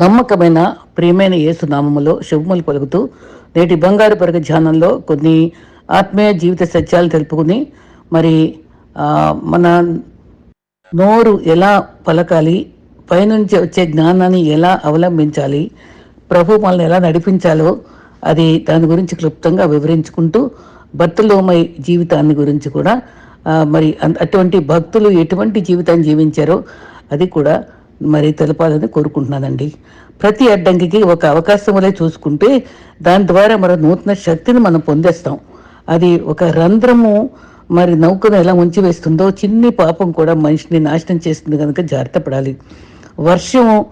నమ్మకమైన ప్రియమైన యేసు నామములో శుభములు పలుకుతూ నేటి బంగారు పరగ ధ్యానంలో కొన్ని ఆత్మీయ జీవిత సత్యాలు తెలుపుకుని మరి మన నోరు ఎలా పలకాలి పైనుంచి వచ్చే జ్ఞానాన్ని ఎలా అవలంబించాలి ప్రభు మనల్ని ఎలా నడిపించాలో అది దాని గురించి క్లుప్తంగా వివరించుకుంటూ భక్తులోమై జీవితాన్ని గురించి కూడా మరి అన్- అటువంటి భక్తులు ఎటువంటి జీవితాన్ని జీవించారో అది కూడా మరి తెలపాలని కోరుకుంటున్నానండి. ప్రతి అడ్డంకికి ఒక అవకాశం వలె చూసుకుంటే దాని ద్వారా మన నూతన శక్తిని మనం పొందేస్తాం. అది ఒక రంధ్రము మరి నౌకను ఎలా ఉంచి వేస్తుందో చిన్ని పాపం కూడా మనిషిని నాశనం చేస్తుంది కనుక జాగ్రత్త పడాలి. వర్షం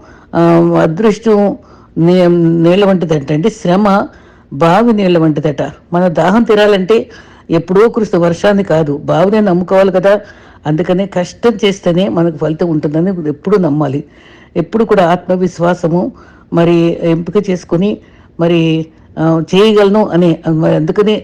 అదృష్టం నీ నీళ్ళ వంటిదంట అంటే శ్రమ బావి నీళ్ళ వంటిదట. మన దాహం తీరాలంటే ఎప్పుడో కురుస్తే వర్షాన్ని కాదు బావినే నమ్ముకోవాలి కదా. అందుకనే కష్టం చేస్తేనే మనకు ఫలితం ఉంటుందని ఎప్పుడు నమ్మాలి. ఎప్పుడు కూడా ఆత్మవిశ్వాసము మరి ఎంపిక చేసుకొని మరి చేయగలను అని మరి అందుకనే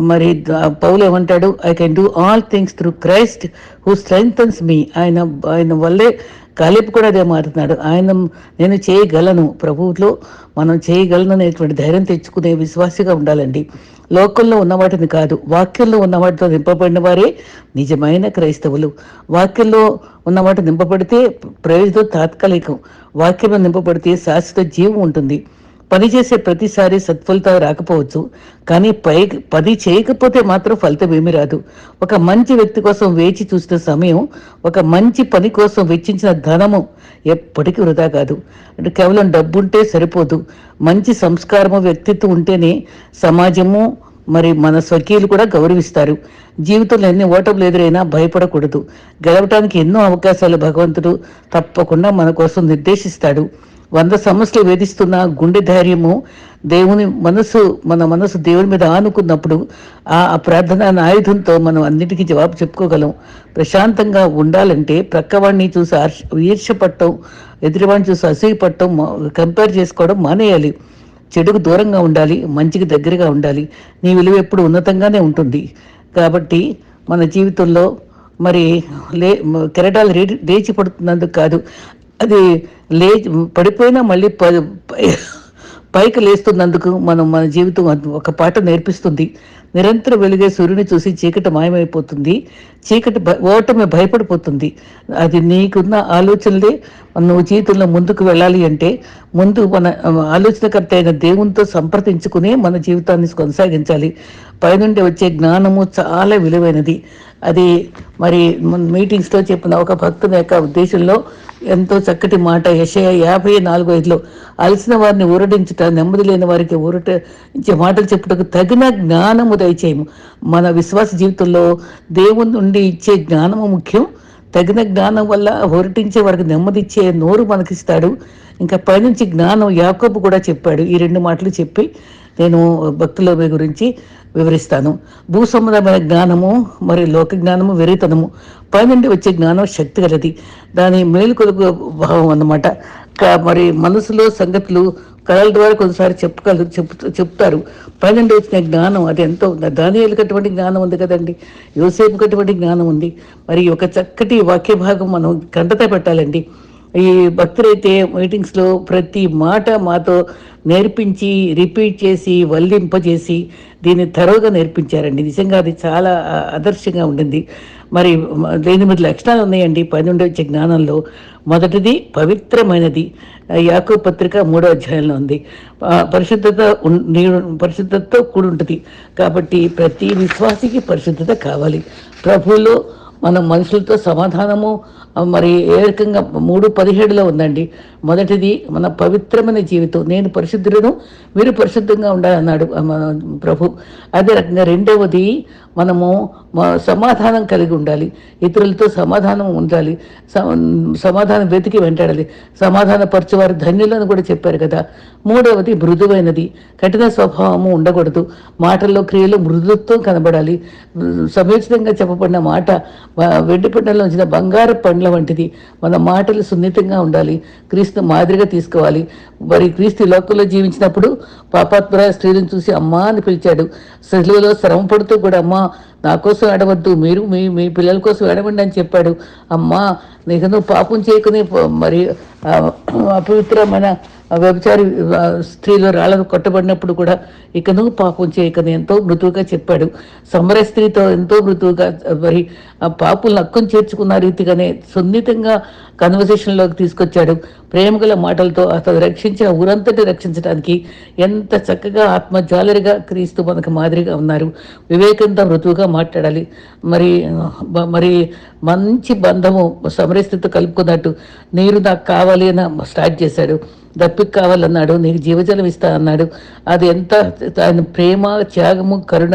మరి పౌలు ఏమంటాడు? I can do all things through Christ who strengthens me ఆయన ఆయన వల్లే కాలిపు కూడా అదే మారుతున్నాడు. ఆయన నేను చేయగలను. ప్రభువులో మనం చేయగలను అనేటువంటి ధైర్యం తెచ్చుకునే విశ్వాసగా ఉండాలండి. లోకంలో ఉన్న వాటిని కాదు వాక్యంలో ఉన్న వాటితో నింపబడిన వారే నిజమైన క్రైస్తవులు. వాక్యంలో ఉన్న వాటి నింపబడితే ప్రయోజనం తాత్కాలికం. వాక్యంలో నింపబడితే శాశ్వత జీవం ఉంటుంది. పని చేసే ప్రతిసారి సత్ఫలితాలు రాకపోవచ్చు కానీ పై పది చేయకపోతే మాత్రం ఫలితం ఏమి రాదు. ఒక మంచి వ్యక్తి కోసం వేచి చూసిన సమయం ఒక మంచి పని కోసం వెచ్చించిన ధనము ఎప్పటికీ వృధా కాదు. అంటే కేవలం డబ్బు ఉంటే సరిపోదు. మంచి సంస్కారము వ్యక్తిత్వం ఉంటేనే సమాజము మరి మన స్వకీయులు కూడా గౌరవిస్తారు. జీవితంలో ఎన్ని ఓటములు ఎదురైనా భయపడకూడదు. గెలవటానికి ఎన్నో అవకాశాలు భగవంతుడు తప్పకుండా మన కోసం నిర్దేశిస్తాడు. వంద సమస్యలు వేధిస్తున్న గుండె ధైర్యము దేవుని మనసు మన మనసు దేవుని మీద ఆనుకున్నప్పుడు ఆ ప్రార్థన ఆయుధంతో మనం అన్నిటికీ జవాబు చెప్పుకోగలం. ప్రశాంతంగా ఉండాలంటే ప్రక్కవాడిని చూసి ఆర్ష ఈర్షపట్టం ఎదుటివాడిని చూసి అసూయపట్టం కంపేర్ చేసుకోవడం మానేయాలి. చెడుకు దూరంగా ఉండాలి మంచికి దగ్గరగా ఉండాలి. నీ విలువ ఎప్పుడు ఉన్నతంగానే ఉంటుంది. కాబట్టి మన జీవితంలో మరి లే కెరటాలు రే పడుతున్నందుకు కాదు. అది లే పడిపోయినా మళ్ళీ పై- పైకి లేస్తున్నందుకు మనం మన జీవితం ఒక పాట నేర్పిస్తుంది. నిరంతరం వెలిగే సూర్యుని చూసి చీకటి మాయమైపోతుంది. చీకటి ఓటమి భయపడిపోతుంది. అది నీకున్న ఆలోచనలే. నువ్వు జీవితంలో ముందుకు వెళ్ళాలి అంటే ముందు మన ఆలోచనకర్త అయిన దేవునితో సంప్రదించుకుని మన జీవితాన్ని కొనసాగించాలి. పైనుండి వచ్చే జ్ఞానము చాలా విలువైనది. అది మరి మీటింగ్స్లో చెప్పిన ఒక భక్తుని యొక్క ఉద్దేశంలో ఎంతో చక్కటి మాట. యశయ యాభై నాలుగు ఐదులో అలసిన వారిని ఊరడించుట నెమ్మది లేని వారికి ఊరట ఇచ్చే మాటలు చెప్పుటకు తగిన జ్ఞానము దయచేయము. మన విశ్వాస జీవితంలో దేవుని నుండి ఇచ్చే జ్ఞానము ముఖ్యం. తగిన జ్ఞానం వల్ల ఊరటించే వారికి నెమ్మదిచ్చే నోరు మనకిస్తాడు. ఇంకా పైనుంచి జ్ఞానం యాకబు కూడా చెప్పాడు. ఈ రెండు మాటలు చెప్పి నేను భక్తుల గురించి వివరిస్తాను. భూ సంబంధమైన జ్ఞానము మరియు లోక జ్ఞానము విరీతనము పైనుండి వచ్చే జ్ఞానం శక్తి గలది. దాని మేలుకొలుగు భావం అన్నమాట. మరి మనసులో సంగతులు కళల ద్వారా కొన్నిసారి చెప్పగలరు చెప్తూ చెప్తారు. పైనుండి వచ్చిన జ్ఞానం అది ఎంతో దానియాలకు అటువంటి జ్ఞానం ఉంది కదండి. యోసేపుకి అటువంటి జ్ఞానం ఉంది. మరి ఒక చక్కటి వాక్య భాగం మనం గంటతో పెట్టాలండి. ఈ భక్తులైతే మీటింగ్స్లో ప్రతి మాట మాతో నేర్పించి రిపీట్ చేసి వల్లింపజేసి దీన్ని తరువుగా నేర్పించారండి. నిజంగా అది చాలా ఆదర్శంగా ఉండింది మరి మ- ఎనిమిది లక్షణాలు ఉన్నాయండి. పది వచ్చే జ్ఞానంలో మొదటిది పవిత్రమైనది. యాకో పత్రిక మూడో అధ్యాయంలో ఉంది. పరిశుద్ధత పరిశుద్ధతతో కూడి ఉంటుంది. కాబట్టి ప్రతి విశ్వాసికి పరిశుద్ధత కావాలి. ప్రభువులో మనం మనుషులతో సమాధానము మరి ఏ రకంగా మూడు పదిహేడులో ఉందండి. మొదటిది మన పవిత్రమైన జీవితం. నేను పరిశుద్ధులను మీరు పరిశుద్ధంగా ఉండాలన్నాడు ప్రభు. అదే రకంగా రెండవది మనము సమాధానం కలిగి ఉండాలి. ఇతరులతో సమాధానం ఉండాలి. స- సమాధానం వెతికి వెంటాడాలి. సమాధాన పరచువారు ధన్యులను కూడా చెప్పారు కదా. మూడవది మృదువైనది. కఠిన స్వభావము ఉండకూడదు. మాటల్లో క్రియలో మృదుత్వం కనబడాలి. సమీచితంగా చెప్పబడిన మాట వెండి పండ్లలో ఉంచిన బంగారు పండ్ల వంటిది. మన మాటలు సున్నితంగా ఉండాలి. క్రీస్తు మాదిరిగా తీసుకోవాలి. మరి క్రీస్తు లోకంలో జీవించినప్పుడు పాపాత్మర స్త్రీలను చూసి అమ్మా అని పిలిచాడు. శిలువలో శ్రమ పడుతూ కూడా అమ్మా నా కోసం ఏడవద్దు. మీరు మీ మీ పిల్లల కోసం ఏడవండి అని చెప్పాడు. అమ్మా నీకు నువ్వు పాపం చేయకుని మరి అపవిత్రమైన వ్యభిచారి స్త్రీలు రాళ్ళను కొట్టబడినప్పుడు కూడా ఇకను పాపం చేయకను ఎంతో మృదువుగా చెప్పాడు. సమర స్త్రీతో ఎంతో మృదువుగా మరి ఆ పాపులను అక్కం చేర్చుకున్న రీతిగానే సున్నితంగా కన్వర్సేషన్లోకి తీసుకొచ్చాడు. ప్రేమగల మాటలతో అతను రక్షించిన ఊరంతటి రక్షించడానికి ఎంత చక్కగా ఆత్మజాలరిగా క్రీస్తు మనకు మాదిరిగా ఉన్నారు. వివేకంతో మృదువుగా మాట్లాడాలి. మరి మరి మంచి బంధము సమరస్థితితో కలుపుకున్నట్టు నీరు నాకు కావాలి అని స్టార్ట్ చేశాడు. దప్పికి కావాలన్నాడు నీకు జీవజలం ఇస్తా అన్నాడు. అది ఎంత ఆయన ప్రేమ త్యాగము కరుణ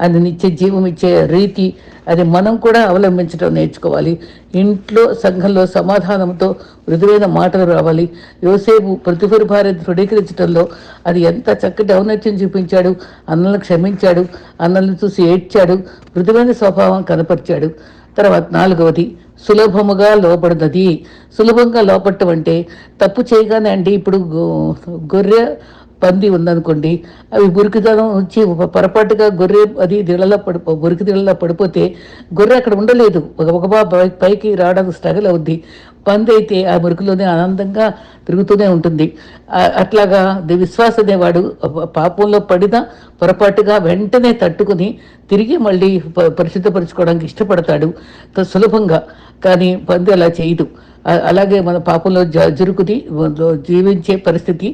ఆయన నిత్య జీవం ఇచ్చే రీతి అది మనం కూడా అవలంబించడం నేర్చుకోవాలి. ఇంట్లో సంఘంలో సమాధానంతో మృదువైన మాటలు రావాలి. యోసేపు ప్రతిఫల భార్య దృఢీకరించడంలో అది ఎంత చక్కటి ఔన్నత్యం చూపించాడు. అన్నలను క్షమించాడు. అన్నలను చూసి ఏడ్చాడు. మృదువైన స్వభావం కనపరిచాడు. తర్వాత నాలుగవది సులభముగా లోపడినది సులభంగా లోపడటం అంటే తప్పు చేయగానే అండి ఇప్పుడు గొర్రె పంది ఉందనుకోండి అవి బురికిదనం వచ్చి పొరపాటుగా గొర్రె అది దిళ్ళలో పడిపో బురికి దిళ్ళలో పడిపోతే గొర్రె అక్కడ ఉండలేదు. ఒక ఒక పైకి రావడానికి స్ట్రగుల్ అవుద్ది. పంది అయితే ఆ మురికిలోనే ఆనందంగా తిరుగుతూనే ఉంటుంది. అట్లాగా విశ్వాస అనేవాడు పాపంలో పడిన పొరపాటుగా వెంటనే తట్టుకుని తిరిగి మళ్ళీ పరిశుద్ధపరచుకోవడానికి ఇష్టపడతాడు. సులభంగా. కానీ పంది అలా చేయదు. అలాగే మన పాపంలో జ జరుకుని జీవించే పరిస్థితి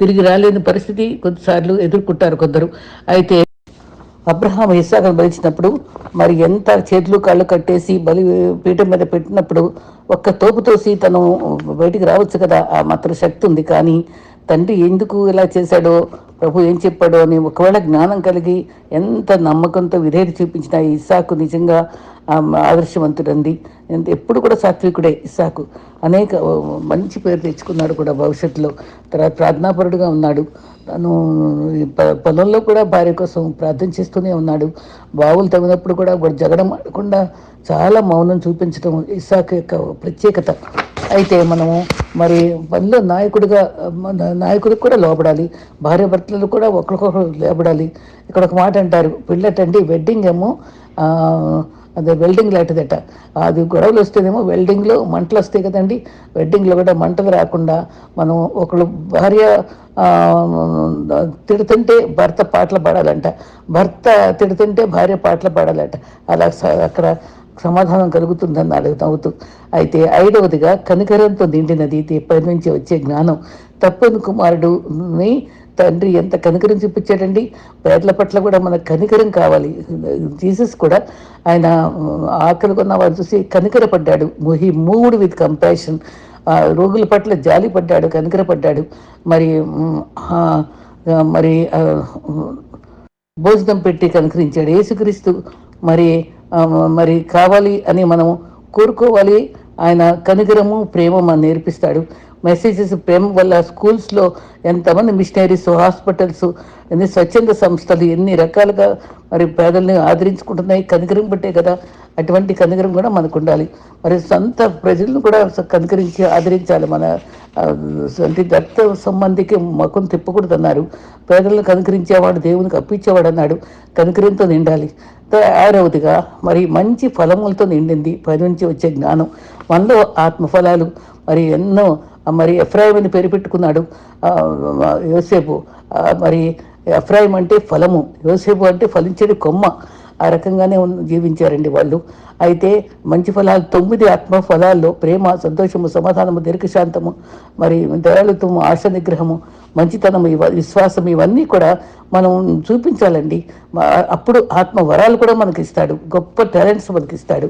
తిరిగి రాలేని పరిస్థితి కొన్నిసార్లు ఎదుర్కొంటారు కొందరు. అయితే అబ్రహాం ఇస్సాకను బలిచినప్పుడు మరి ఎంత చేతులు కాళ్ళు కట్టేసి బలి పీఠం మీద పెట్టినప్పుడు ఒక్క తోపు తోసి తను బయటికి రావచ్చు కదా ఆ మాత్రం శక్తి ఉంది. కానీ తండ్రి ఎందుకు ఇలా చేశాడో ప్రభు ఏం చెప్పాడో అని ఒకవేళ జ్ఞానం కలిగి ఎంత నమ్మకంతో విధేయత చూపించిన ఈ ఇస్సాకు నిజంగా ఆదర్శవంతుడంది ఎప్పుడు కూడా సాత్వికుడే ఇస్సాకు. అనేక మంచి పేరు తెచ్చుకున్నాడు కూడా భవిష్యత్తులో. తర్వాత ప్రార్థనాపరుడుగా ఉన్నాడు. తను ఈ ప- పొలంలో కూడా భార్య కోసం ప్రార్థన చేస్తూనే ఉన్నాడు. బావులు తవ్వినప్పుడు కూడా జగడం ఆడకుండా చాలా మౌనం చూపించడం ఇస్సాకు యొక్క ప్రత్యేకత. అయితే మనము మరి పనిలో నాయకుడిగా నాయకుడికి కూడా లోపడాలి భార్య భర్తలు కూడా ఒకరికొకరు లోపడాలి ఇక్కడ ఒక మాట అంటారు పెళ్ళటండి వెడ్డింగ్ ఏమో అదే వెల్డింగ్ లాంటిదట. అది గొడవలు వస్తేనేమో వెల్డింగ్లో మంటలు వస్తాయి కదండి. వెడ్డింగ్లో కూడా మంటలు రాకుండా మనం ఒకళ్ళు భార్య తిడుతుంటే భర్త పాటలు పాడాలంట. భర్త తిడుతుంటే భార్య పాటలు పాడాలంట. అలా అక్కడ సమాధానం కలుగుతుందన్నాడు నవ్వుతూ అయితే ఐదవదిగా కనికరంతో నిండినది ఇది నుంచి వచ్చే జ్ఞానం. తప్పని కుమారుడుని తండ్రి ఎంత కనికరం చూపించాడండి? పేదల పట్ల కూడా మనకు కనికరం కావాలి. జీసస్ కూడా ఆయన ఆకలి కొన్న వారు చూసి కనికరపడ్డాడు. He moved with compassion. రోగుల పట్ల జాలి పడ్డాడు కనికరపడ్డాడు. మరి మరి భోజనం పెట్టి కనుకరించాడు. యేసుక్రీస్తు మరి మరి కావాలి అని మనం కోరుకోవాలి. ఆయన కనికరము ప్రేమ మనం నేర్పిస్తాడు. మెసేజెస్ ప్రేమ వల్ల స్కూల్స్లో ఎంతమంది మిషనరీస్ హాస్పిటల్స్ ఎన్ని స్వచ్ఛంద సంస్థలు ఎన్ని రకాలుగా మరి పేదల్ని ఆదరించుకుంటున్నాయి. కనికరం బట్టే కదా అటువంటి కనికరం కూడా మనకు ఉండాలి. మరి సొంత ప్రజలను కూడా కనికరించి ఆదరించాలి మన అంటే దత్త సంబంధికి మకం తిప్పకూడదు అన్నారు పేదలను కనుకరించేవాడు దేవునికి అప్పించేవాడు అన్నాడు కనుకరింతో నిండాలి. ఆరవదిగా మరి మంచి ఫలములతో నిండింది. పది నుంచి వచ్చే జ్ఞానం. మనలో ఆత్మఫలాలు మరి ఎన్నో మరి ఎఫ్రాయిం పేరు పెట్టుకున్నాడు. యోసేపు. మరి ఎఫ్రాయిం అంటే ఫలము. యోసేపు అంటే ఫలించేది కొమ్మ. ఆ రకంగానే జీవించారండి వాళ్ళు. అయితే మంచి ఫలాలు తొమ్మిది ఆత్మ ఫలాల్లో ప్రేమ సంతోషము సమాధానము దీర్ఘశాంతము మరి దయాళుత్వము ఆశ నిగ్రహము మంచితనము ఇవ విశ్వాసం ఇవన్నీ కూడా మనం చూపించాలండి. అప్పుడు ఆత్మ వరాలు కూడా మనకి ఇస్తాడు గొప్ప టాలెంట్స్ మనకి ఇస్తాడు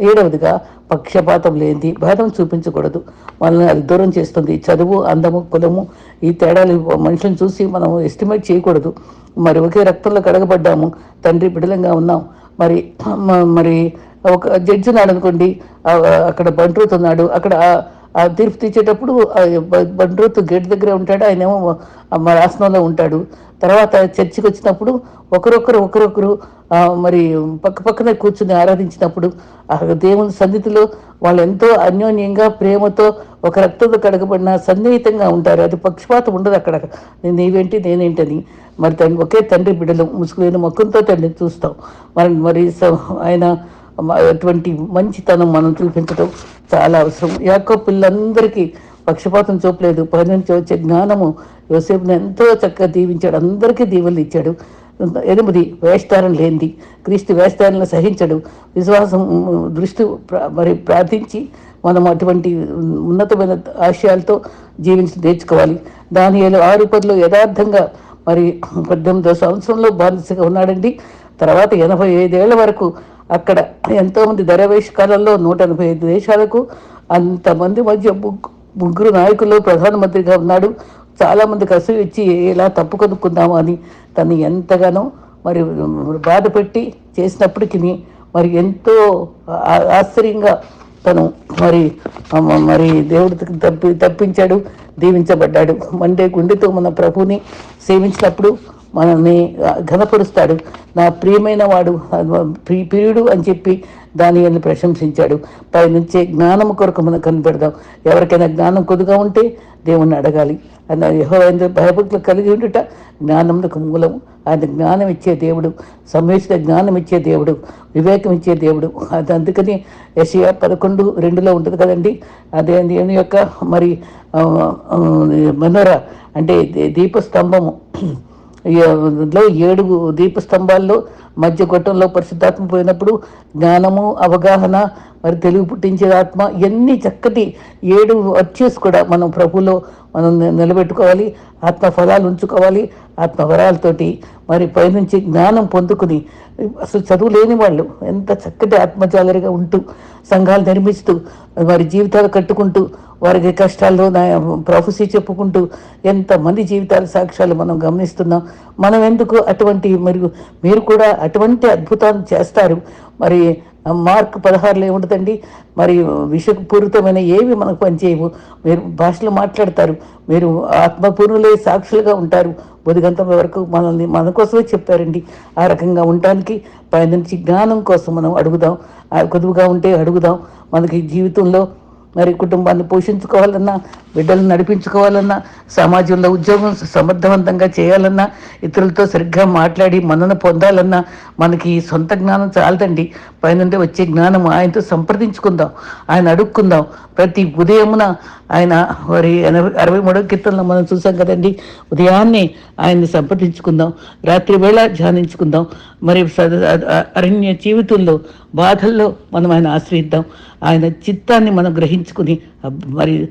ఏడవదిగా పక్షపాతం లేనిది భేదం చూపించకూడదు. మనల్ని అది దూరం చేస్తుంది. చదువు అందము కులము ఈ తేడాలు మనుషులను చూసి మనం ఎస్టిమేట్ చేయకూడదు. మరి ఒకే రక్తంలో కడగబడ్డాము. తండ్రి బిడలంగా ఉన్నాం. మరి మరి ఒక జడ్జి నాడు అనుకోండి అక్కడ బంట్రూత్ అక్కడ ఆ- తీర్పు తీర్చేటప్పుడు ఆ గేట్ దగ్గర ఉంటాడు ఆయనేమో మా ఆసనంలో ఉంటాడు. తర్వాత చర్చికి వచ్చినప్పుడు ఒకరొకరు ఒకరొకరు మరి పక్క పక్కనే కూర్చుని ఆరాధించినప్పుడు ఆ దేవుని సన్నిధిలో వాళ్ళు ఎంతో అన్యోన్యంగా ప్రేమతో ఒక రక్తంతో కడగబడిన సన్నిహితంగా ఉంటారు. అది పక్షపాతం ఉండదు అక్కడ. నేను నీవేంటి నేనేంటని. మరి తండ్రి ఒకే తండ్రి బిడ్డలు ముసుగులేని మొక్కంతో తండ్రి చూస్తాం మరి మరి స- ఆయన అటువంటి మంచితనం మనం చూపించడం చాలా అవసరం. యాకో పిల్లలందరికీ పక్షపాతం చూపలేదు. పై నుంచి వచ్చే జ్ఞానము యోసేపుని ఎంతో చక్కగా దీవించాడు. అందరికీ దీవెలు ఇచ్చాడు. ఎనిమిది వేస్తారం లేనిది. క్రీస్తు వేస్తారాలను సహించడు. విశ్వాసం దృష్టి మరి ప్రార్థించి మనం అటువంటి ఉన్నతమైన ఆశయాలతో జీవించి నేర్చుకోవాలి. దాని ఆరు పదిలో యథార్థంగా మరి పద్దెనిమిదో సంవత్సరంలో బానిసగా ఉన్నాడండి. తర్వాత ఎనభై ఐదేళ్ళ వరకు అక్కడ ఎంతోమంది ధరవేష్కాలంలో నూట ఎనభై ఐదు దేశాలకు అంతమంది మధ్య ముగ్గు- ముగ్గురు నాయకుల్లో ప్రధానమంత్రిగా ఉన్నాడు. చాలామంది అసలు ఇచ్చి ఎలా తప్పుకొనుక్కుందాము అని తను ఎంతగానో మరి బాధపెట్టి చేసినప్పటికీ మరి ఎంతో ఆశ్చర్యంగా తను మరి మరి దేవుడికి తప్పి తప్పించాడు దీవించబడ్డాడు. మండే గుండెతో మన ప్రభుని సేవించినప్పుడు మనల్ని ఘనపరుస్తాడు. నా ప్రియమైన వాడు ప్రి ప్రియుడు అని చెప్పి దాని ప్రశంసించాడు. పైనుంచే జ్ఞానం కొరకు మనం కనిపెడదాం. ఎవరికైనా జ్ఞానం కొద్దిగా ఉంటే దేవుణ్ణి అడగాలి. అన్న యహోవైన భయభక్తులు కలిగి ఉండుట జ్ఞానంకు మూలం. ఆయన జ్ఞానం ఇచ్చే దేవుడు సంవేషణ జ్ఞానం ఇచ్చే దేవుడు వివేకం ఇచ్చే దేవుడు. అది అందుకని యషియా పదకొండు రెండులో ఉంటుంది కదండి. అదే దేవుని యొక్క మరి మనోర అంటే దీ- దీపస్తంభము. లో ఏడు దీపస్తంభాల్లో మధ్య గొట్టంలో పరిశుద్ధాత్మ పోయినప్పుడు జ్ఞానము అవగాహన మరి తెలుగు పుట్టించే ఆత్మ ఇవన్నీ చక్కటి ఏడు వచ్చేసి కూడా మనం ప్రభులో మనం నిలబెట్టుకోవాలి. ఆత్మ ఫలాలు ఉంచుకోవాలి. ఆత్మ వరాలతోటి మరి పైనుంచి జ్ఞానం పొందుకుని అసలు చదువు లేని వాళ్ళు ఎంత చక్కటి ఆత్మజాలరిగా ఉంటూ సంఘాలు నిర్మిస్తూ వారి జీవితాలు కట్టుకుంటూ వారికి కష్టాల్లో నా ప్రొఫెసీ చెప్పుకుంటూ ఎంతమంది జీవితాల సాక్ష్యాలు మనం గమనిస్తున్నాం. మనం ఎందుకు అటువంటి మరియు మీరు కూడా అటువంటి అద్భుతాలు చేస్తారు? మరి మార్క్ పదహారులో ఏముంటుందండి? మరి విషపూరితమైన ఏవి మనకు పనిచేయవు? మీరు భాషలు మాట్లాడతారు మీరు ఆత్మపూర్ణులే సాక్షులుగా ఉంటారు. బుధిగంతం వరకు మనల్ని మన కోసమే చెప్పారండి. ఆ రకంగా ఉండటానికి పైనుంచి జ్ఞానం కోసం మనం అడుగుదాం. ఆ కొదువుగా ఉంటే అడుగుదాం. మనకి జీవితంలో మరి కుటుంబాన్ని పోషించుకోవాలన్నా బిడ్డలను నడిపించుకోవాలన్నా సమాజంలో ఉద్యోగం సమర్థవంతంగా చేయాలన్నా ఇతరులతో సరిగ్గా మాట్లాడి మనన పొందాలన్నా మనకి సొంత జ్ఞానం చాలదండి. పైనుండి వచ్చే జ్ఞానం ఆయనతో సంప్రదించుకుందాం. ఆయన అడుక్కుందాం. ప్రతి ఉదయమున ఆయన మరి ఎనభై అరవై మూడవ కీర్తనలో మనం చూసాం కదండి ఉదయాన్నే ఆయన్ని సంప్రదించుకుందాం. రాత్రి వేళ ధ్యానించుకుందాం. మరి అరణ్య జీవితంలో బాధల్లో మనం ఆయన ఆశ్రయిద్దాం. ఆయన చిత్తాన్ని మనం గ్రహించుకుని మరి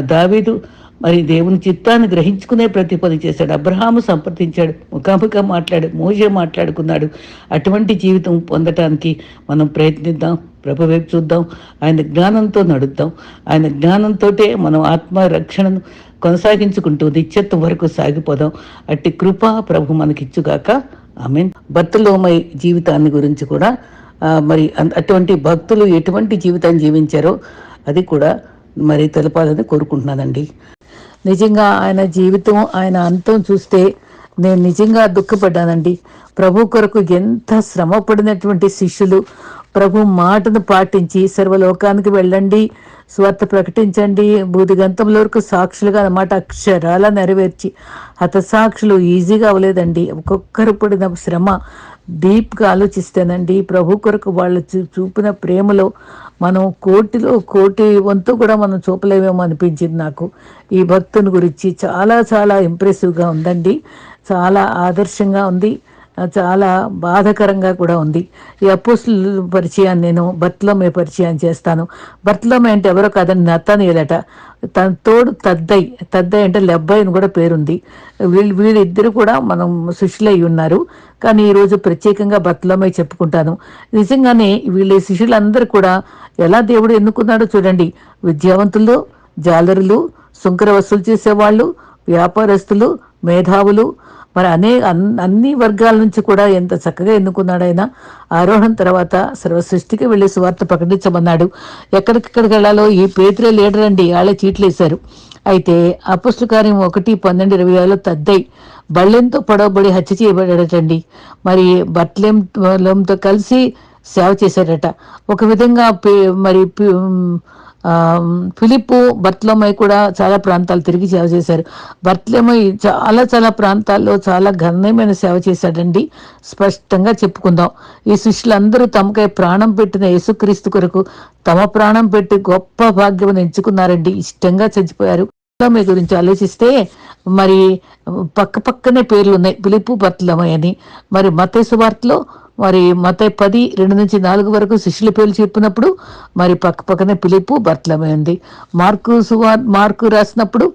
దావీదు మరి దేవుని చిత్తాన్ని గ్రహించుకునే ప్రతి పని చేశాడు. అబ్రహాము సంప్రదించాడు ముఖాముఖం మాట్లాడు మోజే మాట్లాడుకున్నాడు. అటువంటి జీవితం పొందటానికి మనం ప్రయత్నిద్దాం ప్రభు వైపు చూద్దాం ఆయన జ్ఞానంతో నడుద్దాం. ఆయన జ్ఞానంతోటే మనం ఆత్మ రక్షణను కొనసాగించుకుంటూ నిత్యత్వం వరకు సాగిపోదాం. అట్టి కృప ప్రభు మనకిచ్చుగాక. మీన్ భర్తలోమై జీవితాన్ని గురించి కూడా మరి అన్- అటువంటి భక్తులు ఎటువంటి జీవితాన్ని జీవించారో అది కూడా మరి తెలపాలని కోరుకుంటున్నానండి. నిజంగా ఆయన జీవితం ఆయన అంతం చూస్తే నేను నిజంగా దుఃఖపడ్డానండి. ప్రభు కొరకు ఎంత శ్రమ పడినటువంటి శిష్యులు ప్రభు మాటను పాటించి సర్వలోకానికి వెళ్ళండి స్వార్థ ప్రకటించండి బూదిగంతముల వరకు సాక్షులుగా అన్నమాట అక్షరాల నెరవేర్చి హతసాక్షులు ఈజీగా అవ్వలేదండి. ఒక్కొక్కరు పడిన శ్రమ డీప్గా ఆలోచిస్తేనండి ప్రభు కొరకు వాళ్ళు చూ చూపిన ప్రేమలో మనం కోటిలో కోటి వంతు కూడా మనం చూపలేమేమో అనిపించింది నాకు. ఈ భక్తుని గురించి చాలా చాలా ఇంప్రెసివ్గా ఉందండి. చాలా ఆదర్శంగా ఉంది. చాలా బాధాకరంగా కూడా ఉంది. ఈ అపోస్తుల పరిచయాన్ని నేను బర్త్లమే పరిచయం చేస్తాను. బర్త్లమే అంటే ఎవరో కాదని నత్తనీలట తన తోడు తద్దై తద్దై అంటే లెబ్బాయి అని కూడా పేరుంది. వీళ్ళు వీళ్ళిద్దరు కూడా మనం శిష్యులై ఉన్నారు. కానీ ఈరోజు ప్రత్యేకంగా బర్త్లమే చెప్పుకుంటాను. నిజంగానే వీళ్ళ శిష్యులందరూ కూడా ఎలా దేవుడు ఎన్నుకున్నాడో చూడండి. విద్యావంతులు జాలరులు సుంకర వసూలు చేసేవాళ్ళు వ్యాపారస్తులు మేధావులు మరి అనే అన్ని వర్గాల నుంచి కూడా ఎంత చక్కగా ఎన్నుకున్నాడు ఆయన ఆరోహణ తర్వాత సర్వసృష్టికి వెళ్ళి సువార్త ప్రకటించమన్నాడు. ఎక్కడికెక్కడికి వెళ్ళాలో ఈ పేతులే లీడర్ అండి వాళ్ళే చీట్లేశారు. అయితే అపుస్తు కార్యం ఒకటి పన్నెండు ఇరవై ఆరులో తద్దై బళ్ళెంతో పొడవబడి హత్య చేయబడటండి మరి బట్లెంతో కలిసి సేవ చేశాడట. ఒక విధంగా పే- మరి ఫిలిప్పు బర్త్లమై కూడా చాలా ప్రాంతాలు తిరిగి సేవ చేశారు. బర్త్లమై చాలా చాలా ప్రాంతాల్లో చాలా ఘనమైన సేవ చేశాడండి. స్పష్టంగా చెప్పుకుందాం. ఈ శిష్యులందరూ తమకై ప్రాణం పెట్టిన యేసుక్రీస్తు కొరకు తమ ప్రాణం పెట్టి గొప్ప భాగ్యం ఎంచుకున్నారండి. ఇష్టంగా చచ్చిపోయారు. బర్త్లమై గురించి ఆలోచిస్తే మరి పక్క పక్కనే పేర్లు ఉన్నాయి పిలుపు బర్త్లమై అని. మరి మతేసు వార్తలో మరి మత పది రెండు నుంచి నాలుగు వరకు శిష్యుల పేర్లు చెప్పినప్పుడు మరి పక్క పక్కనే పిలుపు బర్త్లమై ఉంది మార్కు సువా మార్కు రాసినప్పుడు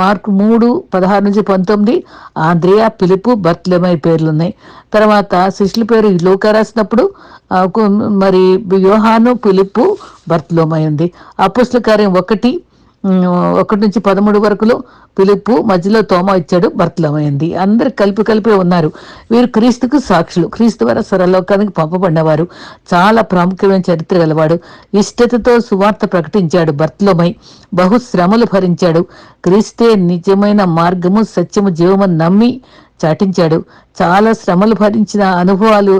మార్కు మూడు పదహారు నుంచి పంతొమ్మిది ఆంధ్రియా పిలుపు బర్త్లమై పేర్లు ఉన్నాయి తర్వాత శిష్యుల పేరు లోక రాసినప్పుడు మరి వ్యూహాను పిలుపు బర్త్లోమై ఉంది. అపుస్ల కార్యం ఒకటి ఒకటి నుంచి పదమూడు వరకులో పిలుపు మధ్యలో తోమ ఇచ్చాడు భర్తలమైంది అందరు కలిపి కలిపి ఉన్నారు. వీరు క్రీస్తుకు సాక్షులు. క్రీస్తు ద్వారా సరలోకానికి పంపబడినవారు. చాలా ప్రాముఖ్యమైన చరిత్ర గలవాడు. ఇష్టతతో సువార్త ప్రకటించాడు భర్తలమై బహు శ్రమలు భరించాడు. క్రీస్తే నిజమైన మార్గము సత్యము జీవము నమ్మి చాటించాడు. చాలా శ్రమలు భరించిన అనుభవాలు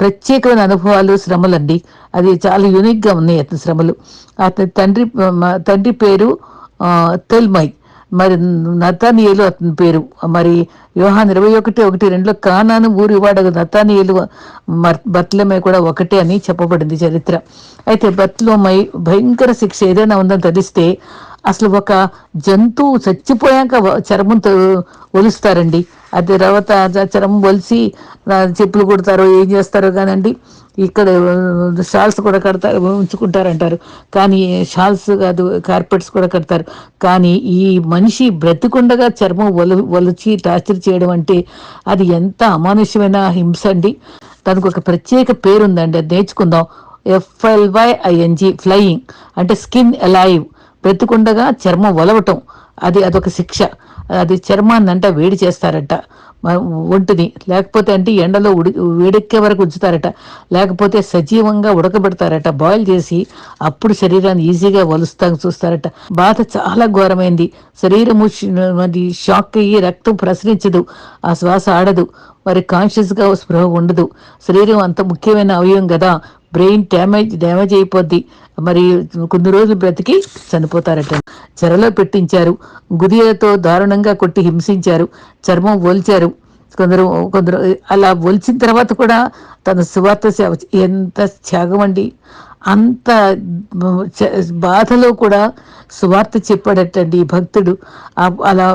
ప్రత్యేకమైన అనుభవాలు శ్రమలండి. అది చాలా యూనిక్గా ఉన్నాయి అతని శ్రమలు. అతని తండ్రి తండ్రి పేరు తెల్మై. మరి నతానియలు అతని పేరు. మరి వ్యూహాన్ ఇరవై ఒకటి ఒకటి రెండులో కానాను ఊరి నతానియలు నతానియేలు బత్లమై కూడా ఒకటే అని చెప్పబడింది చరిత్ర. అయితే బత్లోమై భయంకర శిక్ష ఏదైనా ఉందని తెలిస్తే అసలు ఒక జంతువు చచ్చిపోయాక చర్మంతో ఒలుస్తారండి. అది తర్వాత చర్మం ఒలిసి చెప్పులు కొడతారో ఏం చేస్తారో కానండి ఇక్కడ షాల్స్ కూడా కడతారు ఉంచుకుంటారంటారు. కానీ షాల్స్ కాదు కార్పెట్స్ కూడా కడతారు. కానీ ఈ మనిషి బ్రతికుండగా చర్మం ఒలు ఒలిచి టార్చర్ చేయడం అంటే అది ఎంత అమానుష్యమైన హింస అండి. దానికి ఒక ప్రత్యేక పేరు ఉందండి అది నేర్చుకుందాం. F L Y I N G flying. అంటే స్కిన్ అలైవ్ పెత్తుకుండగా చర్మం వలవటం. అది అదొక శిక్ష. అది చర్మాన్ని అంట వేడి చేస్తారట. ఒంటిని. లేకపోతే అంటే ఎండలో ఉడి వేడెక్కే వరకు ఉంచుతారట. లేకపోతే సజీవంగా ఉడకబెడతారట. బాయిల్ చేసి అప్పుడు శరీరాన్ని ఈజీగా వలుస్తా చూస్తారట. బాధ చాలా ఘోరమైంది. శరీరము అది షాక్ అయ్యి రక్తం ప్రసరించదు. ఆ శ్వాస ఆడదు. మరి కాన్షియస్గా స్పృహ ఉండదు. శరీరం అంత ముఖ్యమైన అవయవం కదా. బ్రెయిన్ డ్యామేజ్ డ్యామేజ్ అయిపోద్ది. మరి కొన్ని రోజులు బ్రతికి చనిపోతారట. చెరలో పెట్టించారు. గుదియలతో దారుణంగా కొట్టి హింసించారు. చర్మం ఒల్చారు. కొందరు కొందరు అలా ఒలిచిన తర్వాత కూడా తన సువార్త సేవ ఎంత త్యాగం అండి అంత చ- బాధలో కూడా సువార్త చెప్పాడటండి ఈ భక్తుడు. అలా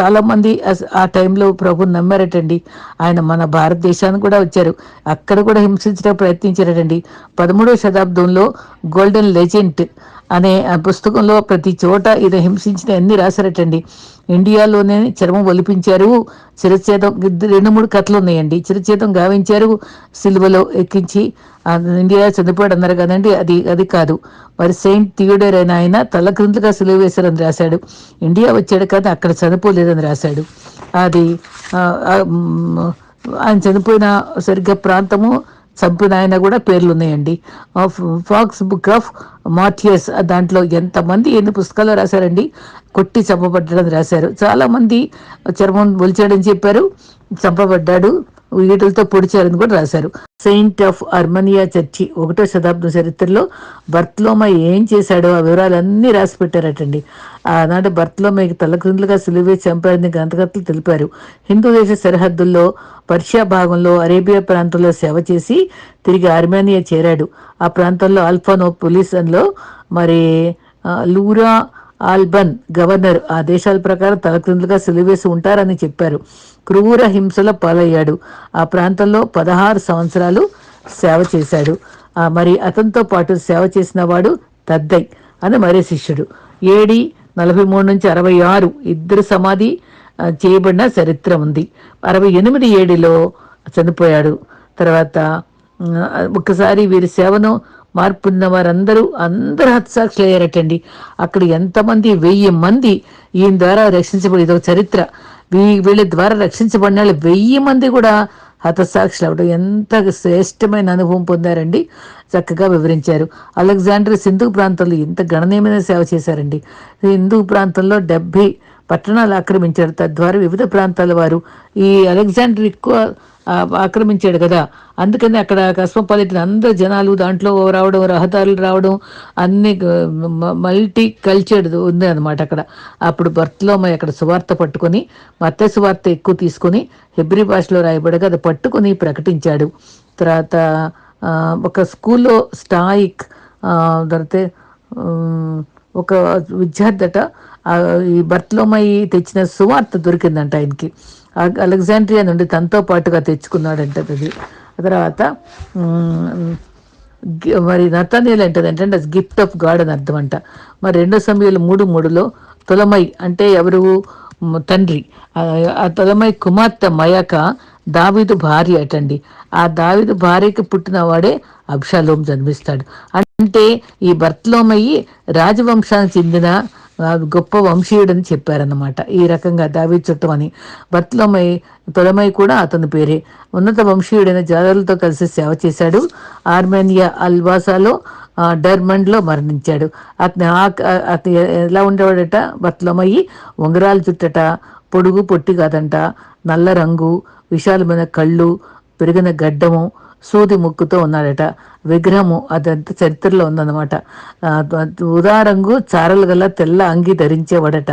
చాలా మంది ఆ టైంలో ప్రభుని నమ్మారటండి. ఆయన మన భారతదేశానికి కూడా వచ్చారు. అక్కడ కూడా హింసించడానికి ప్రయత్నించారటండి. పదమూడవ శతాబ్దంలో గోల్డెన్ లెజెంట్ అనే పుస్తకంలో ప్రతి చోట ఇది హింసించిన అన్ని రాశారటండి. ఇండియాలోనే చర్మం ఒలిపించారు. చిరచేతం రెండు మూడు కథలు ఉన్నాయండి చిరచేదం గావించారు సిలువలో ఎక్కించి ఇండియా చనిపోయాడు అన్నారు కదండి. అది అది కాదు. మరి సెయింట్ థియోడర్ అయిన ఆయన తల క్రిందుగా సిలువ వేశారని రాశాడు. ఇండియా వచ్చాడు కానీ అక్కడ చనిపోలేదని రాశాడు. అది ఆయన చనిపోయిన సరిగ్గా ప్రాంతము చంపిన ఆయన కూడా పేర్లు ఉన్నాయండి. ఫాక్స్ బుక్ ఆఫ్ మాథియస్ దాంట్లో ఎంతమంది ఎన్ని పుస్తకాలు రాశారండి? కొట్టి చంపబడ్డాడని రాశారు. చాలా మంది చర్మం ఒలిచాడని చెప్పారు. చంపబడ్డాడు. వీటితో పొడిచారని కూడా రాశారు. సెయింట్ ఆఫ్ అర్మనియా చర్చి ఒకటో శతాబ్దం చరిత్రలో బర్త్లోమ ఏం చేశాడో ఆ వివరాలన్నీ రాసి పెట్టారటండి. ఆనాడు బర్త్లోమకి తలక్రిందులుగా సులువే చంపారని గ్రంథకర్తలు తెలిపారు. హిందూ దేశ సరిహద్దుల్లో పర్షియా భాగంలో అరేబియా ప్రాంతంలో సేవ చేసి తిరిగి ఆర్మేనియా చేరాడు. ఆ ప్రాంతంలో అల్ఫానో పొలిసన్లో మరి లూరా ఆల్బన్ గవర్నర్ ఆ దేశాల ప్రకారం తలక్రిందులుగా సిలివేసి ఉంటారని చెప్పారు. క్రూర హింసల పాలయ్యాడు. ఆ ప్రాంతంలో పదహారు సంవత్సరాలు సేవ చేశాడు. ఆ మరి అతనితో పాటు సేవ చేసిన వాడు తద్దై అని మరే శిష్యుడు. ఏడి నలభై మూడు నుంచి అరవై ఆరు ఇద్దరు సమాధి చేయబడిన చరిత్ర ఉంది. అరవై ఎనిమిది ఏడిలో చనిపోయాడు. తర్వాత ఒకసారి ఒక్కసారి వీరి సేవను మార్పున్న వారందరూ అందరూ హతసాక్షులు అయ్యారటండి అక్కడ ఎంతమంది వెయ్యి మంది ఈయన ద్వారా రక్షించబడి ఇదొక చరిత్ర. వీళ్ళ ద్వారా రక్షించబడిన వాళ్ళు వెయ్యి మంది కూడా హతసాక్షులు అవడం ఎంత శ్రేష్టమైన అనుభవం పొందారండి. చక్కగా వివరించారు. అలెగ్జాండర్ సింధు ప్రాంతంలో ఇంత గణనీయమైన సేవ చేశారండి. సింధు ప్రాంతంలో డెబ్బై పట్టణాలు ఆక్రమించారు. తద్వారా వివిధ ప్రాంతాల వారు ఈ అలెగ్జాండర్ ఎక్కువ ఆక్రమించాడు కదా. అందుకని అక్కడ కస్మోపాలిటన్ అందరు జనాలు దాంట్లో రావడం రహదారులు రావడం అన్ని మల్టీ కల్చర్డ్ ఉంది అనమాట అక్కడ. అప్పుడు బర్త్లోమై అక్కడ సువార్త పట్టుకొని మత్త సువార్త ఎక్కువ తీసుకొని హెబ్రి భాషలో రాయబడగా అది పట్టుకొని ప్రకటించాడు. తర్వాత ఒక స్కూల్లో స్టాయిక్ తర్వాత ఒక విద్యార్థి అట ఈ బర్త్లోమై తెచ్చిన సువార్త దొరికిందంట ఆయనకి. అలెగ్జాండ్రియా నుండి తనతో పాటుగా తెచ్చుకున్నాడంట అది. తర్వాత మరి నతనేలు అంటది ఏంటంటే గిఫ్ట్ ఆఫ్ గాడ్ అని అర్థం అంట మరి రెండో సమయంలో మూడు మూడులో తొలమై అంటే ఎవరు? తండ్రి. ఆ తులమై తొలమై కుమార్తె మయక దావీదు భార్య అటండి. ఆ దావీదు భార్యకి పుట్టిన వాడే అబ్షాలోం జన్మిస్తాడు. అంటే ఈ బర్త్లోమయ్యి రాజవంశానికి చెందిన గొప్ప వంశీయుడని చెప్పారన్నమాట. ఈ రకంగా దావీ చుట్టం అని. బత్లమై తొలమై కూడా అతని పేరే. ఉన్నత వంశీయుడైన జాదర్లతో కలిసి సేవ చేశాడు. ఆర్మేనియా అల్వాసాలో డర్మండ్లో మరణించాడు. అతని అతని ఎలా ఉండేవాడట? బత్లమయ్యి ఉంగరాలు చుట్టట పొడుగు పొట్టి కాదంట. నల్ల రంగు విశాలమైన కళ్ళు పెరిగిన గడ్డము సూది ముక్కుతో ఉన్నాడట. విగ్రహము అదంతా చరిత్రలో ఉందన్నమాట. ఉదారంగు ఉదా రంగు చారలు గల తెల్ల అంగి ధరించేవాడట.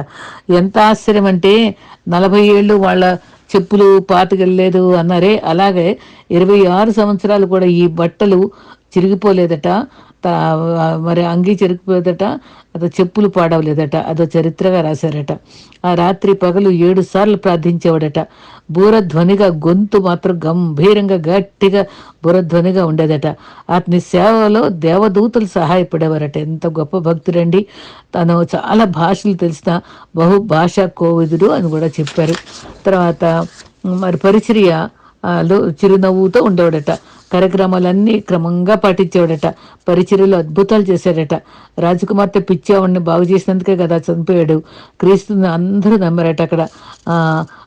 ఎంత ఆశ్చర్యం అంటే నలభై ఏళ్ళు వాళ్ళ చెప్పులు పాతకెళ్ళలేదు అన్నారే. అలాగే ఇరవై ఆరు సంవత్సరాలు కూడా ఈ బట్టలు చిరిగిపోలేదట. మరి అంగి చెరిగిపోయేదట అదో చెప్పులు పాడవలేదట అదో చరిత్రగా రాశారట. ఆ రాత్రి పగలు ఏడు సార్లు ప్రార్థించేవాడట. బూరధ్వనిగా గొంతు మాత్రం గంభీరంగా గట్టిగా బూరధ్వనిగా ఉండేదట. అతని సేవలో దేవదూతలు సహాయపడేవారట. ఎంత గొప్ప భక్తుడండి తను చాలా భాషలు తెలిసిన బహు భాషా కోవిదుడు అని కూడా చెప్పారు. తర్వాత మరి పరిచర్య చిరునవ్వుతో ఉండేవాడట. కార్యక్రమాలన్నీ క్రమంగా పాటించేవాడట. పరిచర్యలు అద్భుతాలు చేశాడట. రాజకుమార్తె పిచ్చావాడిని బాగు చేసినందుకే కదా చనిపోయాడు క్రీస్తుని అందరూ నమ్మారట అక్కడ.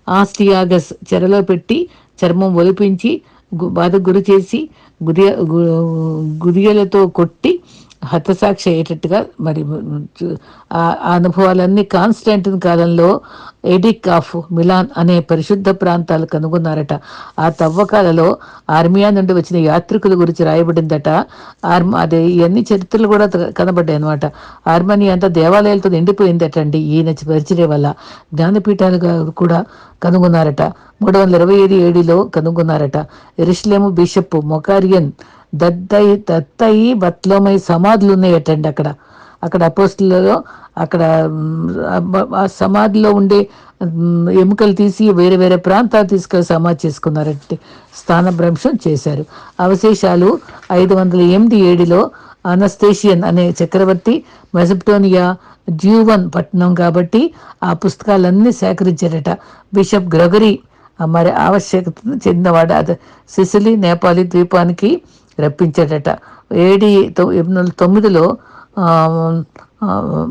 ఆస్టియాగస్ చెరలో పెట్టి చర్మం ఒలిపించి గు- గురి చేసి గుదియ గురియలతో గుదియలతో కొట్టి హతసాక్షి అయ్యేటట్టుగా మరి ఆ అనుభవాలన్నీ కాన్స్టాంటిన్ కాలంలో ఎడిక్ ఆఫ్ మిలాన్ అనే పరిశుద్ధ ప్రాంతాలు కనుగొన్నారట ఆ తవ్వకాలలో ఆర్మియా నుండి వచ్చిన యాత్రికుల గురించి రాయబడిందట. ఆర్మ అదే ఇవన్నీ చరిత్రలు కూడా కనబడ్డాయి అనమాట ఆర్మనీ అంతా దేవాలయాలతో నిండిపోయిందటండి ఈయన పరిచయ వల్ల. జ్ఞానపీఠాలుగా కూడా కనుగొన్నారట. మూడు వందల ఇరవై ఐదు ఏడులో కనుగొన్నారట. ఎరుషులేము బిషప్ మొకారియన్ దత్తయి దత్తయి బత్లోమై సమాధులు ఉన్నాయటండి అక్కడ. అక్కడ అపోస్టులలో అక్కడ ఆ- సమాధిలో ఉండే ఎముకలు తీసి వేరే వేరే ప్రాంతాలు తీసుకెళ్ళి సమాధి చేసుకున్నారంటే స్థానభ్రంశం చేశారు. అవశేషాలు ఐదు వందల ఎనిమిది ఏడులో అనస్థేషియన్ అనే చక్రవర్తి మెసప్టోనియా జ్యూవన్ పట్టణం కాబట్టి ఆ పుస్తకాలన్నీ సేకరించారట. బిషప్ గ్రగరీ మరి ఆవశ్యకత చెందినవాడు. అది సిసిలి నేపాలి ద్వీపానికి రప్పించాడట. ఏడి ఎనిమిది వందల తొమ్మిదిలో ఆ,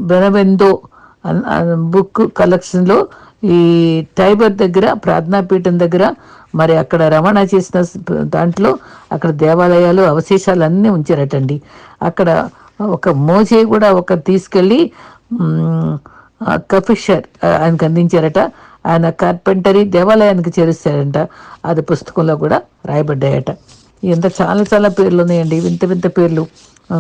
బెనవెందో బుక్ కలెక్షన్లో ఈ టైబర్ దగ్గర ప్రార్థనాపీఠం దగ్గర మరి అక్కడ రవాణా చేసిన దాంట్లో అక్కడ దేవాలయాలు అవశేషాలు అన్నీ ఉంచారటండి. అక్కడ ఒక మోజే కూడా ఒక తీసుకెళ్ళి కఫిషర్ ఆయనకు అందించారట. ఆయన కార్పెంటరీ దేవాలయానికి చేరుస్తారంట. అది పుస్తకంలో కూడా రాయబడ్డాయట. ఇంత చాలా చాలా పేర్లు ఉన్నాయండి వింత వింత పేర్లు.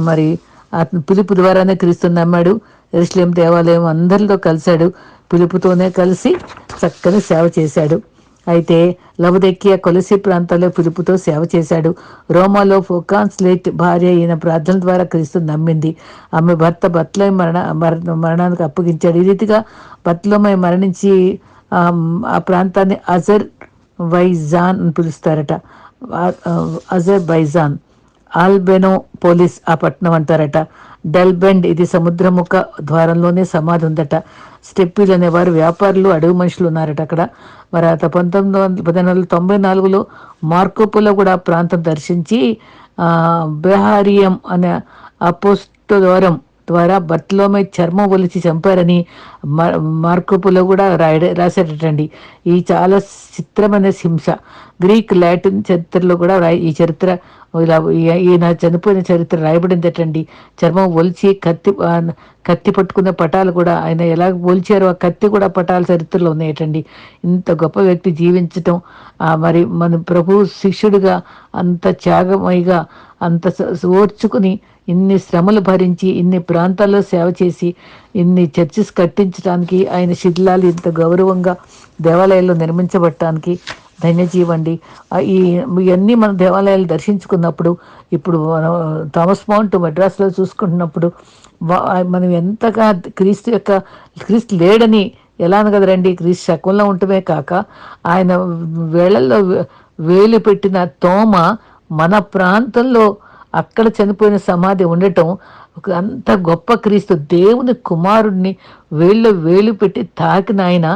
మరి అతను పిలుపు ద్వారానే క్రీస్తు నమ్మాడు. ఎరుసలేం దేవాలయం అందరిలో కలిశాడు. పిలుపుతోనే కలిసి చక్కని సేవ చేశాడు. అయితే లవదెక్కియ కొలసి ప్రాంతాల్లో పిలుపుతో సేవ చేశాడు. రోమాలో ఫోకాన్స్లేట్ భార్య ఈయన ప్రార్థన ద్వారా క్రీస్తు నమ్మింది. ఆమె భర్త బత్లై మరణ మరణ మరణానికి అప్పగించాడు. ఈ రీతిగా బత్లమై మరణించి ఆ ప్రాంతాన్ని అజర్ వైజాన్ అని పిలుస్తారట. Azerbaijan Azerbaijan Albanopolis ఆ పట్టణం అంటారట. డెల్బెండ్ ఇది సముద్రముఖ ద్వారంలోనే సమాధి ఉందట. స్టెప్పీలు అనేవారు వ్యాపారులు అడవి మనుషులు ఉన్నారట అక్కడ. మరి అత పంతొమ్మిది వందల పదిహేను వందల తొంభై నాలుగులో మార్కోపులో కూడా ఆ ప్రాంతం దర్శించి బెహారియం అనే అపోస్టోరం ద్వారా బర్త్లోమై చర్మం ఒలిచి చంపారని మార్కుపులో కూడా రాయడ రాశాడటండి ఈ చాలా చిత్రమైన హింస. గ్రీక్ లాటిన్ చరిత్రలో కూడా రాయి ఈ చరిత్ర ఇలా ఈయన చనిపోయిన చరిత్ర రాయబడిందటండి. చర్మం ఒలిచి కత్తి కత్తి పట్టుకున్న పటాలు కూడా ఆయన ఎలా ఒలిచారో ఆ కత్తి కూడా పటాల చరిత్రలో ఉన్నాయటండి. ఇంత గొప్ప వ్యక్తి జీవించటం మరి మన ప్రభు శిష్యుడిగా అంత త్యాగమయిగా అంత ఓర్చుకుని ఇన్ని శ్రమలు భరించి ఇన్ని ప్రాంతాల్లో సేవ చేసి ఇన్ని చర్చెస్ కట్టించడానికి ఆయన శిథిలాలు ఇంత గౌరవంగా దేవాలయాల్లో నిర్మించబడటానికి ధన్యజీవండి. ఈ ఇవన్నీ మన దేవాలయాలు దర్శించుకున్నప్పుడు ఇప్పుడు మనం థామస్ మౌంట్ మద్రాసులో చూసుకుంటున్నప్పుడు మనం ఎంతగా క్రీస్తు యొక్క క్రీస్తు లేడని ఎలా రండి క్రీస్తు శకంలో ఉండటమే కాక ఆయన వేళల్లో వేలు పెట్టిన తోమ మన ప్రాంతంలో అక్కడ చనిపోయిన సమాధి ఉండటం అంత గొప్ప క్రీస్తు దేవుని కుమారుడిని వేళ్ళు వేలు పెట్టి తాకిన ఆయన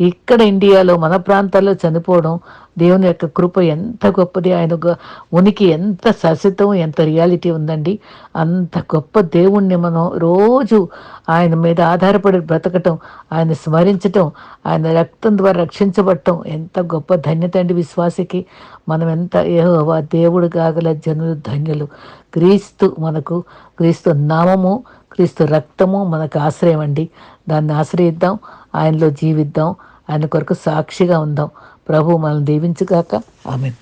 ఇక్కడ ఇండియాలో మన ప్రాంతాల్లో చనిపోవడం దేవుని యొక్క కృప ఎంత గొప్పది ఆయన ఉనికి ఎంత ససితం ఎంత రియాలిటీ ఉందండి. అంత గొప్ప దేవుణ్ణి మనం రోజు ఆయన మీద ఆధారపడి బ్రతకటం ఆయన స్మరించటం ఆయన రక్తం ద్వారా రక్షించబడటం ఎంత గొప్ప ధన్యత అండి విశ్వాసికి. మనం ఎంత ఏహోవా దేవుడు కాగల జనులు ధన్యులు. క్రీస్తు మనకు క్రీస్తు నామము క్రీస్తు రక్తము మనకు ఆశ్రయం అండి దాన్ని ఆశ్రయిద్దాం. ఆయనలో జీవిద్దాం. ఆయన కొరకు సాక్షిగా ఉందాం. ప్రభు మనల్ని దీవించుగాక. ఆమె